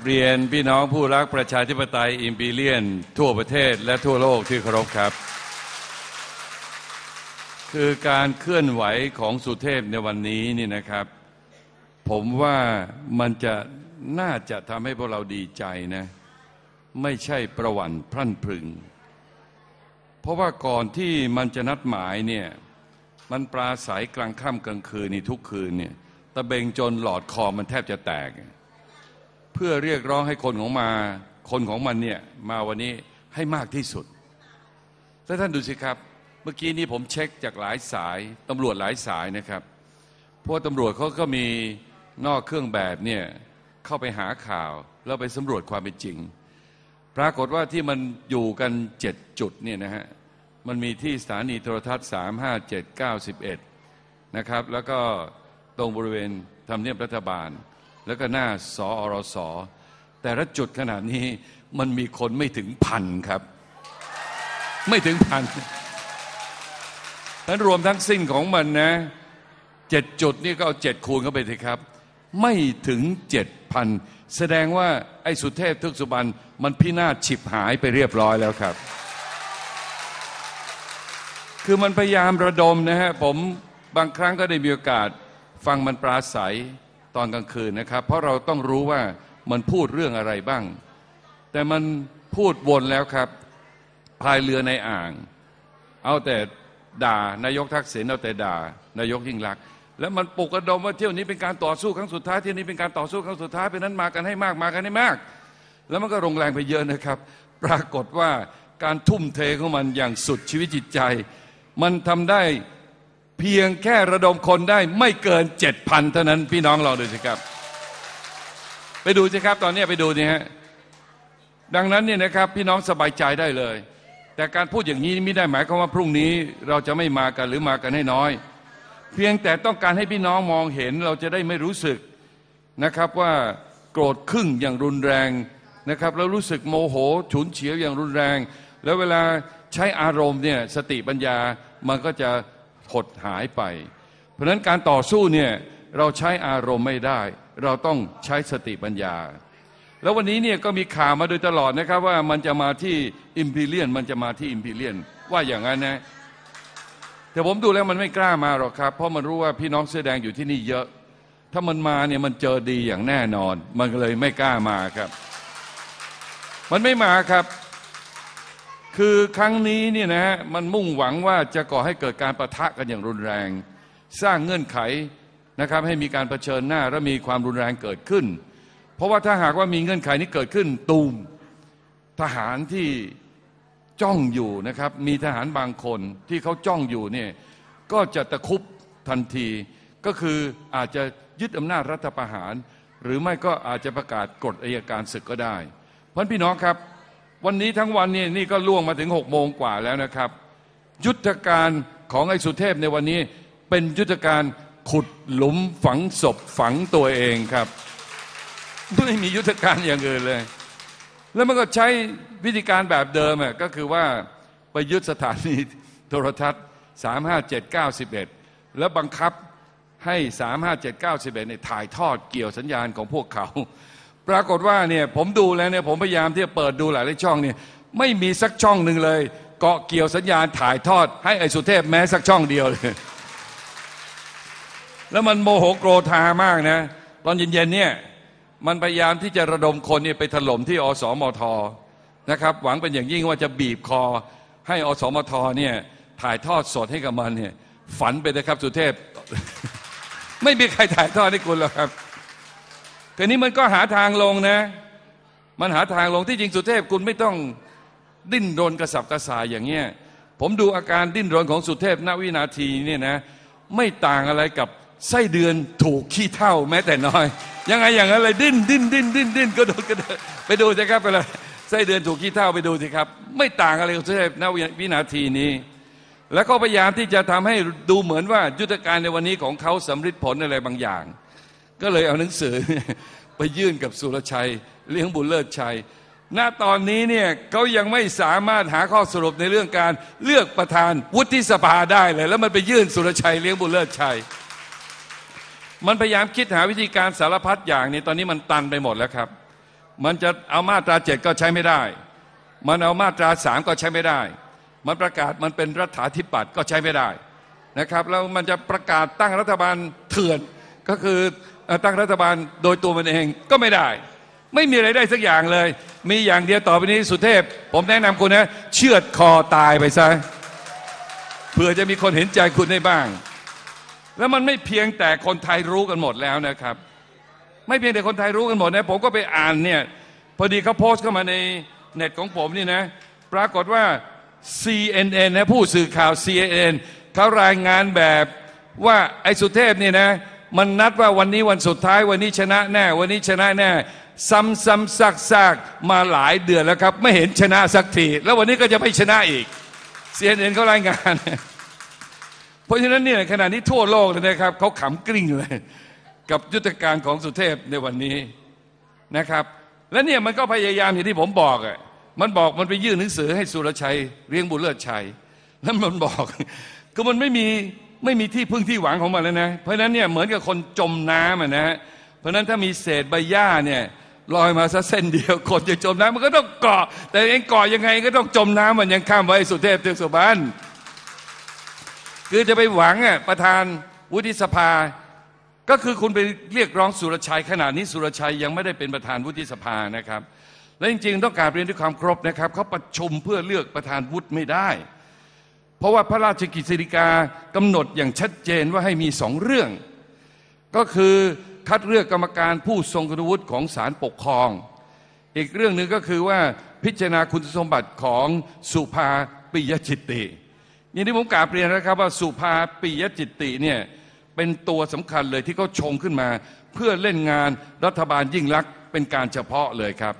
บเรียนพี่น้องผู้รักประชาธิปไตยอิมพีเรียน ทั่วประเทศและทั่วโลกที่เคารพครับ คือการเคลื่อนไหวของสุเทพในวันนี้นี่นะครับ ผมว่ามันจะน่าจะทำให้พวกเราดีใจนะ ไม่ใช่ประวันพรั่นพรึง เพราะว่าก่อนที่มันจะนัดหมายเนี่ยมันปราศัยกลางค่ำกลางคืนนี่ทุกคืนเนี่ยตะเบงจนหลอดคอมันแทบจะแตก พื่อเรียกร้องให้คนของมา คนของมันเนี่ยมาวันนี้ให้มากที่สุดถ้าท่านดูสิครับ เมื่อกี้นี้ผมเช็คจากหลายสายตำรวจหลายสายนะครับเพราะว่าตำรวจเขาก็มีนอกเครื่องแบบเนี่ยเข้าไปหาข่าว แล้วไปสำรวจความเป็นจริง ปรากฏว่าที่มันอยู่กันเจ็ดจุดเนี่ยนะฮะมันมีที่สถานีโทรทัศน์ 3 5 7 9 11 นะครับ แล้วก็ตรงบริเวณทำเนียบรัฐบาล แล้วก็หน้าสอรสอแต่ละจุดขนาดนี้มันมีคนไม่ถึงพันครับ ไม่ถึงพันนั้นรวมทั้งสิ้นของมันนะเจ็ดจุดนี่ก็เอาเจ็ดคูณเข้าไปสิครับ ไม่ถึงเจ็ดพันแสดงว่าไอ้สุเทพทึกสุบรรณมันพินาศฉิบหายไปเรียบร้อยแล้วครับ คือมันพยายามระดมนะฮะผมบางครั้งก็ได้มีโอกาสฟังมันปราศัย ตอนกลางคืนนะครับ เพราะเราต้องรู้ว่ามันพูดเรื่องอะไรบ้าง แต่มันพูดวนแล้วครับพายเรือในอ่าง เอาแต่ด่านายกทักษิณเอาแต่ด่านายกยิ่งรัก แล้วมันปลุกกระดมว่าเที่ยวนี้เป็นการต่อสู้ครั้งสุดท้ายเที่ยวนี้เป็นการต่อสู้ครั้งสุดท้ายเพราะนั้นมากันให้มากมากันให้มาก แล้วมันก็ลงแรงไปเยอะนะครับ ปรากฏว่าการทุ่มเทของมันอย่างสุดชีวิตจิตใจ มันทำได้ เพียงแค่ระดมคนได้ไม่เกินเจ็ดพันเท่านั้นพี่น้องลองดูสิครับ ไปดูสิครับตอนนี้ไปดูนี่ฮะดังนั้นเนี่ยนะครับพี่น้องสบายใจได้เลย แต่การพูดอย่างนี้ไม่ได้หมายความว่าพรุ่งนี้เราจะไม่มากันหรือมากันให้น้อย เพียงแต่ต้องการให้พี่น้องมองเห็นเราจะได้ไม่รู้สึกนะครับว่าโกรธครึ่งอย่างรุนแรงนะครับแล้วรู้สึกโมโหฉุนเฉียวอย่างรุนแรง แล้วเวลาใช้อารมณ์เนี่ยสติปัญญามันก็จะ หดหายไป เพราะนั้นการต่อสู้เนี่ยเราใช้อารมณ์ไม่ได้ เราต้องใช้สติปัญญา แล้ววันนี้เนี่ยก็มีข่าวมาโดยตลอดนะครับว่ามันจะมาที่อิมพีเรียนมันจะมาที่อิมพีเรียนว่าอย่างนั้นนะแต่ผมดูแล้วมันไม่กล้ามาหรอกครับ เพราะมันรู้ว่าพี่น้องเสื้อแดงอยู่ที่นี่เยอะ ถ้ามันมาเนี่ยมันเจอดีอย่างแน่นอน มันเลยไม่กล้ามาครับ มันไม่มาครับ คือครั้งนี้เนี่ยนะฮะมันมุ่งหวังว่าจะก่อให้เกิดการประทะกันอย่างรุนแรง สร้างเงื่อนไขนะครับให้มีการเผชิญหน้าและมีความรุนแรงเกิดขึ้น เพราะว่าถ้าหากว่ามีเงื่อนไขนี้เกิดขึ้นตูมทหารที่จ้องอยู่นะครับ มีทหารบางคนที่เขาจ้องอยู่เนี่ยก็จะตะคุบทันที ก็คืออาจจะยึดอำนาจรัฐประหาร หรือไม่ก็อาจจะประกาศกฎอายการศึกก็ได้ เพราะพี่น้องครับ วันนี้ทั้งวันนี่นี่ก็ล่วงมาถึงหกโมงกว่าแล้วนะครับ ยุทธการของไอ้สุเทพในวันนี้เป็นยุทธการขุดหลุมฝังศพฝังตัวเองครับ ไม่มียุทธการอย่างอื่นเลย แล้วมันก็ใช้วิธีการแบบเดิมอะก็คือว่าไปยึดสถานีโทรทัศน์ 35791 แล้วบังคับให้ 35791เนี่ยถ่ายทอดเกี่ยวสัญญาณของพวกเขา ปรากฏว่าเนี่ยผมดูแล้วเนี่ยผมพยายามที่จะเปิดดูหลายๆช่องเนี่ยไม่มีสักช่องหนึ่งเลย เกาะเกี่ยวสัญญาณถ่ายทอด ให้ไอ้สุเทพแม้สักช่องเดียวเลยแล้วมันโมโหโกรธามากนะ ตอนเย็นๆเนี่ยมันพยายามที่จะระดมคนเนี่ยไปถล่มที่อสมทนะครับ หวังเป็นอย่างยิ่งว่าจะบีบคอ ให้อสมทเนี่ยถ่ายทอดสดให้กับมันเนี่ยฝันไปนะครับสุเทพ ไม่มีใครถ่ายทอดให้คุณหรอกครับ แต่นี้มันก็หาทางลงนะ มันหาทางลงที่จริงสุเทพคุณไม่ต้องดิ้นรนกระสับกระส่ายอย่างเงี้ยผมดูอาการดิ้นรนของสุเทพณวินาทีเนี่ยนะ ไม่ต่างอะไรกับไส้เดือนถูกขี้เท่าแม้แต่น้อย ยังไงอย่างนั้นเลยดิ้นดิ้นดิ้นดิ้นดิ้นก็โดนก็เดินไปดูสิครับไปเลยไส้เดือนถูกขี้เท่าไปดูสิครับ ไม่ต่างอะไรกับสุเทพณวินาทีนี้ แล้วก็พยายามที่จะทำให้ดูเหมือนว่ายุทธการในวันนี้ของเขาสำเร็จผลอะไรบางอย่าง ก็เลยเอาหนังสือไปยื่นกับสุรชัย เลี้ยงบุญเลิศชัย ณ ตอนนี้เนี่ยเขายังไม่สามารถหาข้อสรุปในเรื่องการเลือกประธานวุฒิสภาได้เลย แล้วมันไปยื่นสุรชัยเลี้ยงบุญเลิศชัย มันพยายามคิดหาวิธีการสารพัดอย่างนี้ตอนนี้มันตันไปหมดแล้วครับ มันจะเอามาตราเจ็ดก็ใช้ไม่ได้ มันเอามาตราสามก็ใช้ไม่ได้ มันประกาศมันเป็นรัฐาธิปัตย์ก็ใช้ไม่ได้นะครับแล้วมันจะประกาศตั้งรัฐบาลเถื่อน ก็คือตั้งรัฐบาลโดยตัวมันเองก็ไม่ได้ ไม่มีอะไรได้สักอย่างเลย มีอย่างเดียวต่อไปนี้สุเทพ ผมแนะนำคุณนะ เชือดคอตายไปซะเพื่อจะมีคนเห็นใจคุณได้บ้าง แล้วมันไม่เพียงแต่คนไทยรู้กันหมดแล้วนะครับ ไม่เพียงแต่คนไทยรู้กันหมดนะ ผมก็ไปอ่านเนี่ยพอดีเขาโพสต์เข้ามาในเน็ตของผมนี่นะ ปรากฏว่า CNN นะผู้สื่อข่าว CNN เขารายงานแบบว่าไอ้สุเทพนี่นะ มันนัดว่าวันนี้วันสุดท้ายวันนี้ชนะแน่ วันนี้ชนะแน่ ซ้ำซ้ำซากซากมาหลายเดือนแล้วครับ ไม่เห็นชนะสักที แล้ววันนี้ก็จะไม่ชนะอีก CNN เอ็นเขารายงาน เพราะฉะนั้นเนี่ยขณะนี้ทั่วโลกเลยนะครับเขาขำกริ้งเลย กับยุทธการของสุเทพในวันนี้นะครับ และเนี่ยมันก็พยายามอย่างที่ผมบอกอะมันบอกมันไปยื่นหนังสือให้สุรชัยเรียงบุญเลิศชัยแล้วมันบอกคือมันไม่มี ไม่มีที่พึ่งที่หวังของมันแล้วนะ เพราะฉะนั้นเนี่ยเหมือนกับคนจมน้ำนะฮะเพราะฉะนั้นถ้ามีเศษใบหญ้าเนี่ยลอยมาสักเส้นเดียวคนจะจมน้ำมันก็ต้องเกาะ แต่เองเกาะยังไงก็ต้องจมน้ำมันยังข้ามไว้สุเทพเทือกสุบานคือจะไปหวังอะประธานวุฒิสภา ก็คือคุณไปเรียกร้องสุรชัยขนาดนี้สุรชัยยังไม่ได้เป็นประธานวุฒิสภานะครับ และจริงๆ ต้องการเรียนด้วยความครบนะครับเขาประชุมเพื่อเลือกประธานวุฒิไม่ได้ เพราะว่าพระราชกิจสิริกากำหนดอย่างชัดเจนว่าให้มีสองเรื่อง ก็คือคัดเลือกกรรมการผู้ทรงคุณวุฒิของศาลปกครอง อีกเรื่องหนึ่งก็คือว่าพิจารณาคุณสมบัติของสุภาปิยจิตติอย่างที่ผมกล่าวเรียนนะครับว่าสุภาปิยจิตติเนี่ยเป็นตัวสำคัญเลยที่เขาชงขึ้นมา เพื่อเล่นงานรัฐบาลยิ่งลักษณ์เป็นการเฉพาะเลยครับ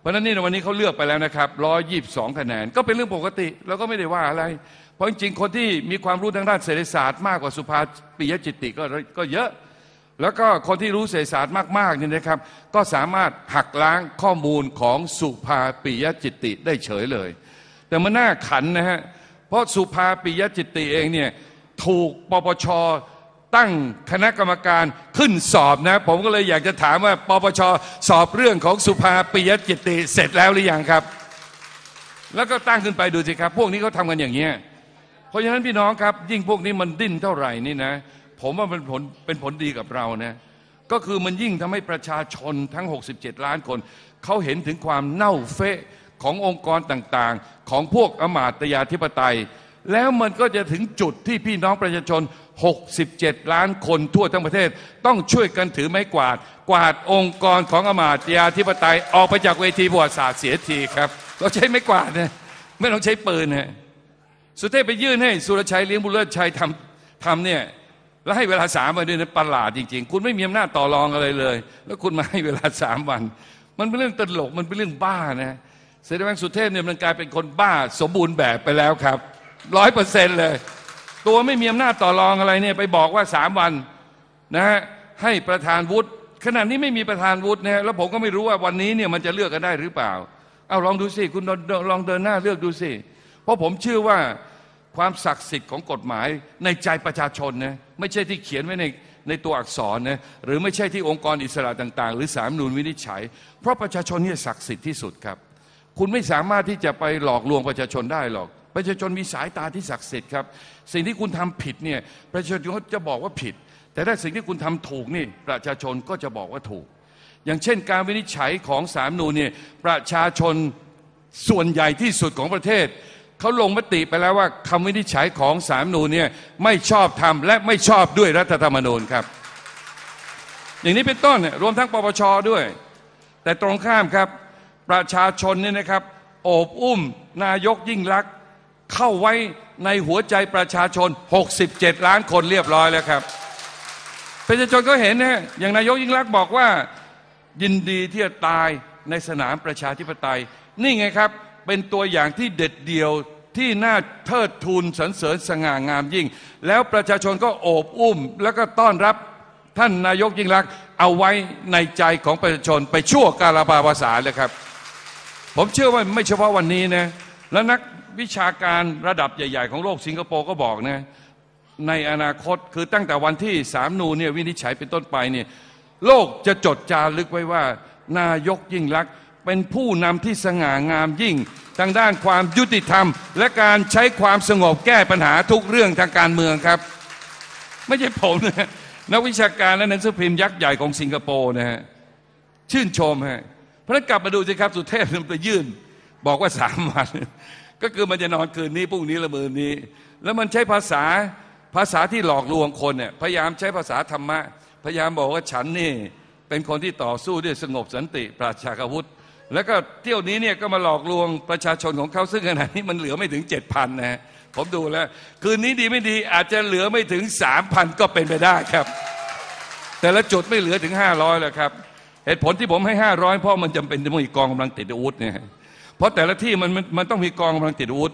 เพราะนั้นนี่วันนี้เขาเลือกไปแล้วนะครับร้อยยี่บสองคะแนนก็เป็นเรื่องปกติเราก็ไม่ได้ว่าอะไร เพราะจริงๆคนที่มีความรู้ทางด้านเศรษฐศาสตร์มากกว่าสุภาปิยจิตติก็ก็เยอะ แล้วก็คนที่รู้เศรษฐศาสตร์มากๆนี่นะครับ ก็สามารถหักล้างข้อมูลของสุภาปิยจิตติได้เฉยเลย แต่มันน่าขันนะฮะเพราะสุภาปิยจิตติเองเนี่ยถูกปปชตั้งคณะกรรมการขึ้นสอบนะ ผมก็เลยอยากจะถามว่าปปชสอบเรื่องของสุภาปิยจิตติเสร็จแล้วหรือยังครับ แล้วก็ตั้งขึ้นไปดูสิครับ พวกนี้เขาทำกันอย่างนี้ เพราะฉะนั้นพี่น้องครับ ยิ่งพวกนี้มันดิ้นเท่าไหร่นี่นะ ผมว่าเป็นผลเป็นผลดีกับเรานะก็คือมันยิ่งทำให้ประชาชนทั้ง 67 ล้านคน เขาเห็นถึงความเน่าเฟะขององค์กรต่างๆ ของพวกอมาตยาธิปไตย แล้วมันก็จะถึงจุดที่พี่น้องประชาชน 67 ล้านคนทั่วทั้งประเทศ ต้องช่วยกันถือไม้กวาด กวาดองค์กรของอมาตยาธิปไตย ออกไปจากเวทีประวัติศาสตร์เสียทีครับ เราใช้ไม้กวาดนะไม่ต้องใช้ปืนนะ สุเทพไปยื่นให้สุรชัยเลี้ยงบุญเลิศชัยทำทำเนี่ยแล้วให้เวลาสามวันด้วยนะประหลาดจริง ๆ คุณไม่มีอำนาจต่อรองอะไรเลย แล้วคุณมาให้เวลาสามวัน มันเป็นเรื่องตลกมันเป็นเรื่องบ้านะเสด็จแมงสุเทพเนี่ยมันกลายเป็นคนบ้าสมบูรณ์แบบไปแล้วครับร้อยเปอร์เซ็นต์เลย ตัวไม่มีอำนาจต่อรองอะไรเนี่ยไปบอกว่าสามวันนะฮะให้ประธานวุฒิขณะนี้ไม่มีประธานวุฒินะแล้วผมก็ไม่รู้ว่าวันนี้เนี่ยมันจะเลือกกันได้หรือเปล่าเอาลองดูสิคุณลองเดินหน้าเลือกดูสิเพราะผมเชื่อว่า ความศักดิ์สิทธิ์ของกฎหมายในใจประชาชนนะไม่ใช่ที่เขียนไว้ในในตัวอักษรนะหรือไม่ใช่ที่องค์กรอิสระต่าง ๆ หรือสามนูนวินิจฉัย เพราะประชาชนนี่ศักดิ์สิทธิ์ที่สุดครับ คุณไม่สามารถที่จะไปหลอกลวงประชาชนได้หรอก ประชาชนมีสายตาที่ศักดิ์สิทธิ์ครับ สิ่งที่คุณทำผิดเนี่ยประชาชนจะบอกว่าผิด แต่ถ้าสิ่งที่คุณทำถูกนี่ประชาชนก็จะบอกว่าถูก อย่างเช่น การวินิจฉัยของสามนูนเนี่ยประชาชนส่วนใหญ่ที่สุดของประเทศ เขาลงมติไปแล้วว่าคำวินิจฉัยของสามนูนเนี่ยไม่ชอบทำและไม่ชอบด้วยรัฐธรรมนูญครับ อย่างนี้เป็นต้นเนี่ยรวมทั้งปปชด้วย แต่ตรงข้ามครับประชาชนเนี่ยนะครับ โอบอุ้มนายกยิ่งลักษณ์เข้าไว้ในหัวใจประชาชน 67 ล้านคนเรียบร้อยแล้วครับประชาชนก็เห็นนะอย่างนายกยิ่งลักษณ์บอกว่ายินดีที่จะตายในสนามประชาธิปไตย นี่ไงครับ เป็นตัวอย่างที่เด็ดเดี่ยวที่น่าเทิดทูนสรรเสริญสง่างามยิ่ง แล้วประชาชนก็โอบอุ้ม แล้วก็ต้อนรับท่านนายกยิ่งรักเอาไว้ในใจของประชาชนไปชั่วกาลปาภาษาเลยครับ ผมเชื่อว่าไม่เฉพาะวันนี้นะและนักวิชาการระดับใหญ่ ๆ ของโลกสิงคโปร์ก็บอกนะในอนาคตคือตั้งแต่วันที่สามนูเนี่ยวินิจฉัยเป็นต้นไปเนี่ยโลกจะจดจารึกไว้ว่านายกยิ่งลักษณ์ เป็นผู้นำที่สง่างามยิ่งทางด้านความยุติธรรม และการใช้ความสงบแก้ปัญหาทุกเรื่องทางการเมืองครับ ไม่ใช่ผมนะนักวิชาการและหนังสือพิมพ์ยักษ์ใหญ่ของสิงคโปร์นะฮะชื่นชมฮะเพราะนั้นกลับมาดูสิครับสุเทพมันไปยื่น บอกว่าสามวันก็คือมันจะนอนคืนนี้พรุ่งนี้ละมือนี้ แล้วมันใช้ภาษาภาษาที่หลอกลวงคนเนี่ยพยายามใช้ภาษาธรรมะ พยายามบอกว่าฉันนี่ เป็นคนที่ต่อสู้ด้วยสงบสันติ ปราชญ์อาวุธ แล้วก็เที่ยวนี้เนี่ยก็มาหลอกลวงประชาชนของเขาซึ่งขณะนี้มันเหลือไม่ถึงเจ็ดพันนะผมดูแล้ว คืนนี้ดีไม่ดีอาจจะเหลือไม่ถึงสามพันก็เป็นไปได้ครับ แต่ละจุดไม่เหลือถึงห้าร้อยแล้วครับเหตุผลที่ผมให้ห้าร้อยเพราะมันจำเป็นต้องมีกองกำลังติดอาวุธเนี่ยเพราะแต่ละที่มันมันมันต้องมีกองกำลังติดอาวุธ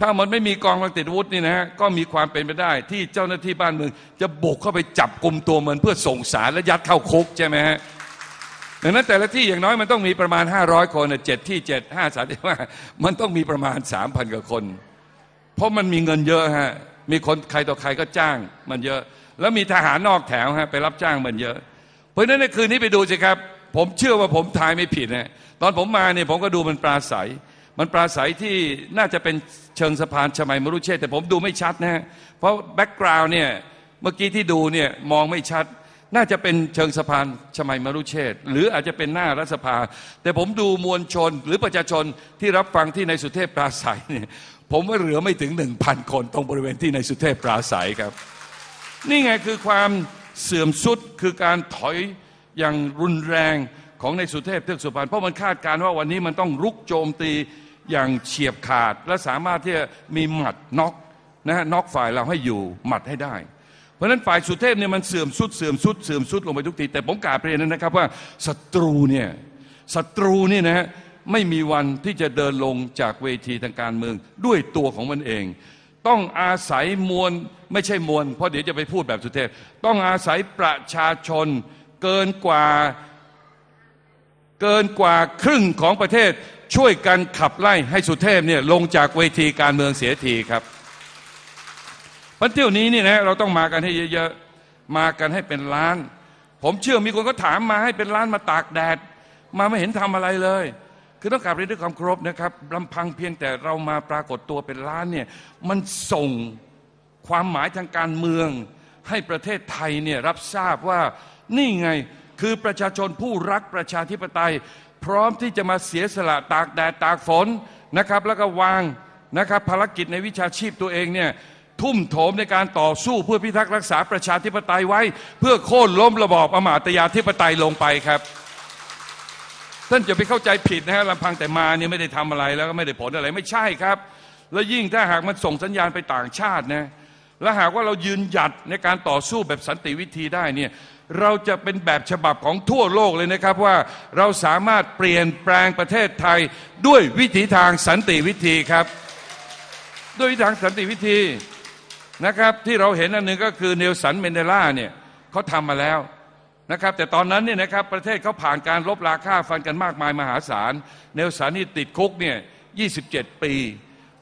ถ้ามันไม่มีกองกำลังติดอาวุธนี่นะฮะก็มีความเป็นไปได้ ที่เจ้าหน้าที่บ้านเมือง จะบุกเข้าไปจับกลุ่มตัวมันเพื่อส่งสารและยัดเข้าคุกใช่ไหมฮะ ดังนั้นแต่ละที่อย่างน้อยมันต้องมีประมาณ 500 คนเจ็ดที่เจ็ดห้าสามว่ามันต้องมีประมาณ 3,000กว่าคน เพราะมันมีเงินเยอะฮะมีคนใครต่อใครก็จ้างมันเยอะ แล้วมีทหารนอกแถวฮะไปรับจ้างมันเยอะ เพราะฉะนั้นในคืนนี้ไปดูสิครับ ผมเชื่อว่าผมทายไม่ผิดนะตอนผมมาเนี่ยผมก็ดูมันปราศัยมันปราศัยที่น่าจะเป็นเชิงสะพานชมัยมรุเชษแต่ผมดูไม่ชัดนะเพราะแบ็กกราวน์เนี่ยเมื่อกี้ที่ดูเนี่ยมองไม่ชัด น่าจะเป็นเชิงสะพานชมัยมรุเชษหรืออาจจะเป็นหน้ารัฐสภา แต่ผมดูมวลชนหรือประชาชนที่รับฟังที่ในสุเทพปราศัยเนี่ยผมว่าเหลือไม่ถึงหนึ่งพันคนตรงบริเวณที่ในสุเทพปราศัยครับ นี่ไงคือความเสื่อมสุดคือการถอยอย่างรุนแรงของในสุเทพเทือกสุพรรณเพราะมันคาดการณ์ว่าวันนี้มันต้องรุกโจมตีอย่างเฉียบขาด และสามารถที่จะมีหมัดน็อกนะฮะน็อกฝ่ายเราให้อยู่หมัดให้ได้ เพราะนั้นฝ่ายสุเทพเนี่ยมันเสื่อมสุดเสื่อมสุดเสื่อมสุดลงไปทุกที แต่ผมกล่าวเรียนนะครับว่าศัตรูเนี่ยศัตรูนี่นะฮะไม่มีวันที่จะเดินลงจากเวทีทางการเมืองด้วยตัวของมันเอง ต้องอาศัยมวลไม่ใช่มวลเพราะเดี๋ยวจะไปพูดแบบสุเทพ ต้องอาศัยประชาชนเกินกว่าเกินกว่าครึ่งของประเทศช่วยกันขับไล่ให้สุเทพเนี่ยลงจากเวทีการเมืองเสียทีครับ พันเที่ยวนี้นี่นะเราต้องมากันให้เยอะๆมากันให้เป็นล้าน ผมเชื่อมีคนก็ถามมาให้เป็นล้านมาตากแดด มาไม่เห็นทำอะไรเลย คือต้องกลับเรียนด้วยความเคารพนะครับลำพังเพียงแต่เรามาปรากฏตัวเป็นล้านเนี่ยมันส่งความหมายทางการเมือง ให้ประเทศไทยเนี่ยรับทราบว่านี่ไงคือประชาชนผู้รักประชาธิปไตย พร้อมที่จะมาเสียสละตากแดดตากฝนนะครับ แล้วก็วางนะครับภารกิจในวิชาชีพตัวเองเนี่ย ทุ่มโถมในการต่อสู้เพื่อพิทักษ์รักษาประชาธิปไตยไว้ เพื่อโค่นล้มระบอบอมาตยาธิปไตยลงไปครับท่านจะไปเข้าใจผิดนะฮะลำพังแต่มาเนี่ยไม่ได้ทำอะไรแล้วก็ไม่ได้ผลอะไรไม่ใช่ครับ แล้วยิ่งถ้าหากมันส่งสัญญาณไปต่างชาตินะและหากว่าเรายืนหยัดในการต่อสู้แบบสันติวิธีได้เนี่ยเราจะเป็นแบบฉบับของทั่วโลกเลยนะครับว่าเราสามารถเปลี่ยนแปลงประเทศไทยด้วยวิถีทางสันติวิธีครับ ด้วยวิถีทางสันติวิธี นะครับที่เราเห็นอันหนึ่งก็คือเนลสันเมนเดลาเนี่ยเขาทำมาแล้วนะครับแต่ตอนนั้นเนี่ยนะครับประเทศเขาผ่านการลบราค่าฟันกันมากมายมหาศาล เนลสันนี่ติดคุกเนี่ย27 ปี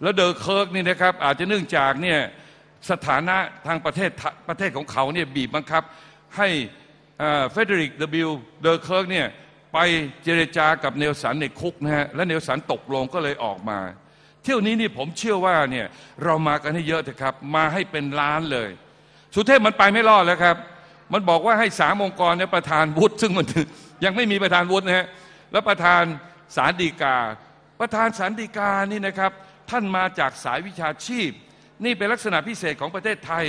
แล้วเดอร์เคิร์กนี่นะครับอาจจะเนื่องจากเนี่ยสถานะทางประเทศประเทศของเขาเนี่ยบีบบังคับ ให้เฟเดริกเดบิลเดอร์เคิร์กเนี่ยไปเจรจากับเนลสันในคุกนะฮะและเนลสันตกลงก็เลยออกมา ที่ยวนี้นี่ผมเชื่อว่าเนี่ยเรามากันให้เยอะเถอะครับ มาให้เป็นล้านเลย สุเทพมันไปไม่รอดแล้วครับ มันบอกว่าให้สามองค์กรเนี่ยประธานวุฒิซึ่งมันยังไม่มีประธานวุฒินะฮะแล้วประธานสารดีกา ประธานสารดีกานี่นะครับ ท่านมาจากสายวิชาชีพ นี่เป็นลักษณะพิเศษของประเทศไทย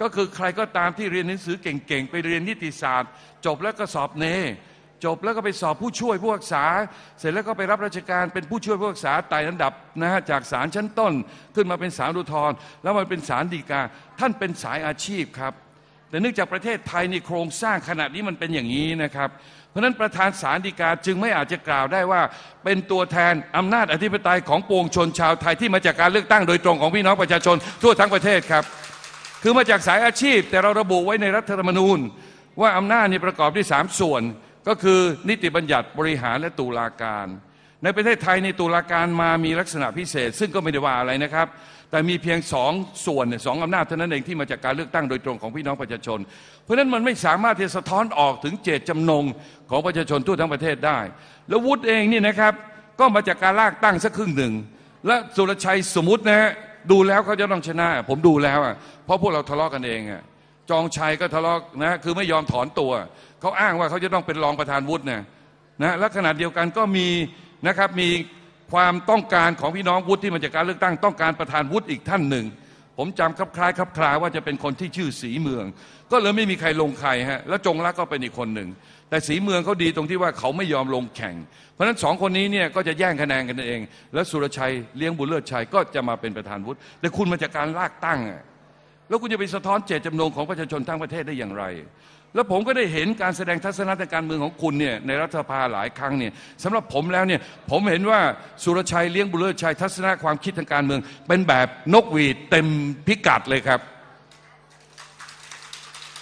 ก็คือใครก็ตามที่เรียนหนังสือเก่งๆ ไปเรียนนิติศาสตร์ จบแล้วก็สอบเน จบแล้วก็ไปสอบผู้ช่วยผู้รักษา เสร็จแล้วก็ไปรับราชการเป็นผู้ช่วยผู้รักษาไต่ระดับนะฮะจากศาลชั้นต้นขึ้นมาเป็นศาลอุทธรแล้วมาเป็นศาลฎีกา ท่านเป็นสายอาชีพครับ แต่เนื่องจากประเทศไทยในโครงสร้างขนาดนี้มันเป็นอย่างนี้นะครับ เพราะนั้นประธานศาลฎีกาจึงไม่อาจจะกล่าวได้ว่า เป็นตัวแทนอำนาจอธิปไตยของปวงชนชาวไทยที่มาจากการเลือกตั้งโดยตรงของพี่น้องประชาชนทั่วทั้งประเทศครับ คือมาจากสายอาชีพแต่เราระบุไว้ในรัฐธรรมนูญ ว่าอำนาจนี้ประกอบด้วยสามส่วน ก็คือนิติบัญญัติบริหารและตุลาการ ในประเทศไทยในตุลาการมามีลักษณะพิเศษ ซึ่งก็ไม่ได้ว่าอะไรนะครับ แต่มีเพียงสองส่วนสองอำนาจเท่านั้นเองที่มาจากการเลือกตั้งโดยตรงของพี่น้องประชาชน เพราะฉะนั้นมันไม่สามารถที่จะสะท้อนออกถึงเจตจำนงของประชาชนทั่วทั้งประเทศได้ แล้ววุฒิเองนี่นะครับก็มาจากการลากตั้งสักครึ่งหนึ่งและสุรชัยสมมตินะฮะดูแล้วเขาจะต้องชนะ ผมดูแล้วอะเพราะพวกเราทะเลาะกันเองอะจองชัยก็ทะเลาะนะคือไม่ยอมถอนตัว เขาอ้างว่าเขาจะต้องเป็นรองประธานวุฒินะนะและขณะเดียวกันก็มีนะครับมีความต้องการของพี่น้องวุฒิที่มาจากการเลือกตั้งต้องการประธานวุฒิอีกท่านหนึ่ง ผมจำคลับคล้ายคลับคลาว่าจะเป็นคนที่ชื่อสีเมือง ก็เลยไม่มีใครลงใครฮะแล้วจงรักก็เป็นอีกคนหนึ่งแต่สีเมืองเขาดีตรงที่ว่าเขาไม่ยอมลงแข่ง เพราะฉะนั้นสองคนนี้เนี่ยก็จะแย่งคะแนนกันเอง แล้วสุรชัยเลี้ยงบุญเลิศชัยก็จะมาเป็นประธานวุฒิแต่คุณมาจากการลากตั้ง แล้วคุณจะไปสะท้อนเจตจำนงของประชาชนทั้งประเทศได้อย่างไร แล้วผมก็ได้เห็นการแสดงทัศนะทางการเมืองของคุณเนี่ยในรัฐสภาหลายครั้งเนี่ยสำหรับผมแล้วเนี่ยผมเห็นว่าสุรชัยเลี้ยงบุญเลิศชัยทัศนะความคิดทางการเมือง เป็นแบบนกหวีดเต็มพิกัดเลยครับ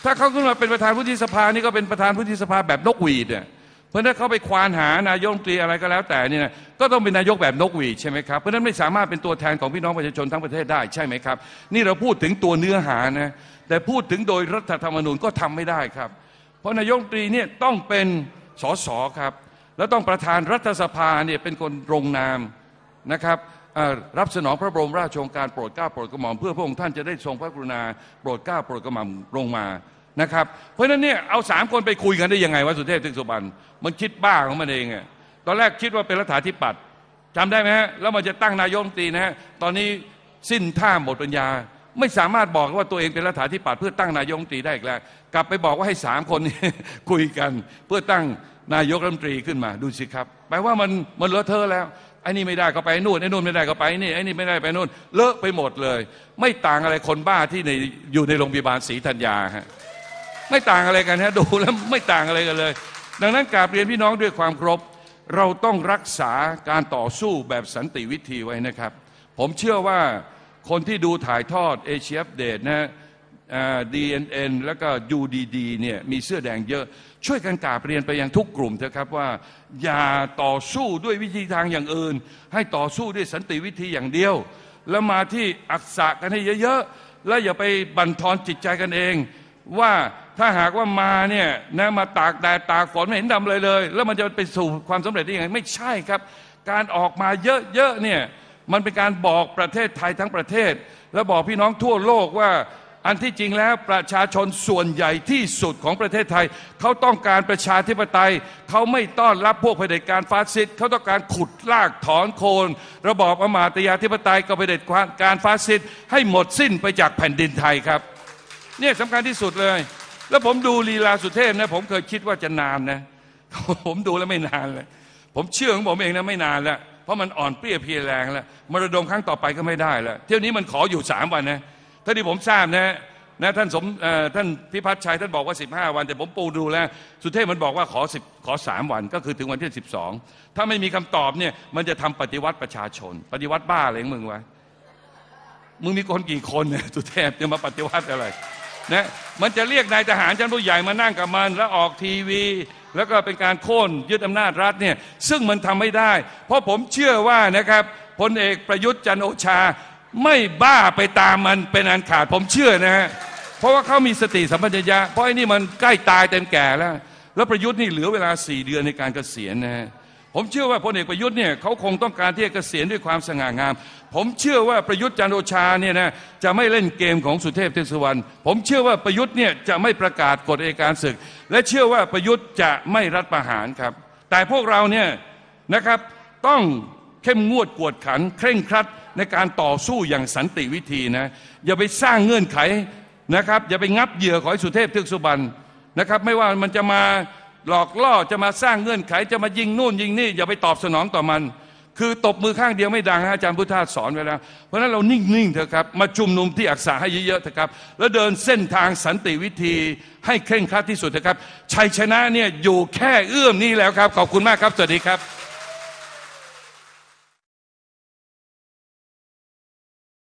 ถ้าเขาขึ้นมาเป็นประธานวุฒิสภานี่ก็เป็นประธานวุฒิสภาแบบนกหวีดเนี่ยเพราะถ้าเขาไปควานหานายกรัฐมนตรีอะไรก็แล้วแต่เนี่ยนะก็ต้องเป็นนายกแบบนกหวีดใช่ไหมครับเพราะนั้นไม่สามารถเป็นตัวแทนของพี่น้องประชาชนทั้งประเทศได้ใช่ไหมครับ นี่เราพูดถึงตัวเนื้อหานะ แต่พูดถึงโดยรัฐธรรมนูญก็ทำไม่ได้ครับ เพราะนายกตรีเนี่ยต้องเป็นสสครับ แล้วต้องประธานรัฐสภาเนี่ยเป็นคนลงนามนะครับรับสนองพระบรมราชโองการโปรดเกล้าโปรดกระหม่อมเพื่อพระองค์ท่านจะได้ทรงพระกรุณาโปรดเกล้าโปรดกระหม่อมลงมานะครับเพราะฉะนั้นเนี่ยเอาสามคนไปคุยกันได้ยังไงวะสุเทพเทือกสุบรรณมันคิดบ้าของมันเองอะตอนแรกคิดว่าเป็นรัฐาธิปัตย์จำได้ไหมฮะแล้วมันจะตั้งนายกรัฐมนตรีนะฮะตอนนี้สิ้นท่าหมดปัญญา ไม่สามารถบอกว่าตัวเองเป็นรัฐาธิปัตย์เพื่อตั้งนายกรัฐมนตรีได้อีกแล้วกลับไปบอกว่าให้สามคนคุยกัน เพื่อตั้งนายกรัฐมนตรีขึ้นมาดูสิครับแปลว่ามันมันเลอะเทอะแล้วไอ้นี่ไม่ได้ก็ไปนู่นไอ้นู่นไม่ได้ก็ไปนี่ไอ้นี่ไม่ได้ไปนู่นเลอะไปหมดเลย ไม่ต่างอะไรคนบ้าที่ในอยู่ในโรงพยาบาลศรีธัญญาฮะไม่ต่างอะไรกันฮะดูแล้วไม่ต่างอะไรกันเลย ดังนั้นกราบเรียนพี่น้องด้วยความเคารพเราต้องรักษาการต่อสู้แบบสันติวิธีไว้นะครับ ผมเชื่อว่า คนที่ดูถ่ายทอดเอเชียอัปเดตนะดีเอ็นเอ็นแล้วก็ UDD เนี่ยมีเสื้อแดงเยอะ ช่วยกันกาบเรียนไปยังทุกกลุ่มเถอะครับว่า อย่าต่อสู้ด้วยวิธีทางอย่างอื่น ให้ต่อสู้ด้วยสันติวิธีอย่างเดียว แล้วมาที่อักษะกันให้เยอะๆ แล้วอย่าไปบั่นทอนจิตใจกันเอง ว่าถ้าหากว่ามาเนี่ยนะมาตากแดดตากฝนไม่เห็นดำเลยเลย แล้วมันจะไปสู่ความสำเร็จได้ยังไงไม่ใช่ครับ การออกมาเยอะๆเนี่ย มันเป็นการบอกประเทศไทยทั้งประเทศ แล้วบอกพี่น้องทั่วโลกว่าอันที่จริงแล้วประชาชนส่วนใหญ่ที่สุดของประเทศไทย เขาต้องการประชาธิปไตย เขาไม่ต้อนรับพวกเผด็จการฟาสซิสต์เขาต้องการขุดลากถอนโคน ระบอบอมาตยาธิปไตยกับเผด็จการฟาสซิสต์ให้หมดสิ้นไปจากแผ่นดินไทยครับ เนี่ยสำคัญที่สุดเลย แล้วผมดูลีลาสุเทพนะผมเคยคิดว่าจะนานนะผมดูแล้วไม่นานเลย ผมเชื่อของผมเองนะไม่นานแล้ว เพราะมันอ่อนเปรี้ยเพียแรงแล้วมรดมครั้งต่อไปก็ไม่ได้แล้วเที่ยวนี้มันขออยู่สามวันนะถ้าที่ผมทราบนะนะท่านสมท่านพิพัฒน์ชัยท่านบอกว่า 15 วัน แต่ผมปูดูแล้ว สุเทพมันบอกว่าขอ10ขอสามวันก็คือถึงวันที่ 12 ถ้าไม่มีคำตอบเนี่ยมันจะทำปฏิวัติประชาชน ปฏิวัติบ้าอะไรมึงวะมึงมีคนกี่คนเนี่ยสุเทพจะมาปฏิวัติอะไรนะมันจะเรียกนายทหารชั้นผู้ใหญ่มานั่งกับมัน แล้วออกทีวี แล้วก็เป็นการโค่นยึดอำนาจรัฐเนี่ยซึ่งมันทำไม่ได้ เพราะผมเชื่อว่านะครับพลเอกประยุทธ์จันโอชาไม่บ้าไปตามมันเป็นอันขาดผมเชื่อนะฮะเพราะว่าเขามีสติสัมปชัญญะเพราะไอ้นี่มันใกล้ตายเต็มแก่แล้ว แล้วประยุทธ์นี่เหลือเวลาสี่เดือนในการเกษียณนะฮะผมเชื่อว่าพลเอกประยุทธ์เนี่ยเขาคงต้องการที่จะเกษียณด้วยความสง่างามผมเชื่อว่าประยุทธ์จันโอชาเนี่ยนะจะไม่เล่นเกมของสุเทพเทือกสุวรรณผมเชื่อว่าประยุทธ์เนี่ยจะไม่ประกาศกฎอัยการศึก และเชื่อว่าประยุทธ์จะไม่รัฐประหารครับ แต่พวกเราเนี่ยนะครับต้องเข้มงวดกวดขัน เคร่งครัดในการต่อสู้อย่างสันติวิธีนะอย่าไปสร้างเงื่อนไขนะครับอย่าไปงับเหยื่อของสุเทพเทือกสุบรรณนะครับ ไม่ว่ามันจะมาหลอกล่อจะมาสร้างเงื่อนไขจะมายิงนู่นยิงนี่อย่าไปตอบสนองต่อมัน คือตบมือข้างเดียวไม่ดังฮะอาจารย์พุทธาสอนไว้แล้ว เพราะฉะนั้นเรานิ่งๆเถอะครับ มาชุมนุมที่อักษาให้เยอะๆเถอะครับ แล้วเดินเส้นทางสันติวิธีให้เคร่งครัดที่สุดเถอะครับ ชัยชนะเนี่ยอยู่แค่เอื้อมนี้แล้วครับ ขอบคุณมากครับ สวัสดีครับ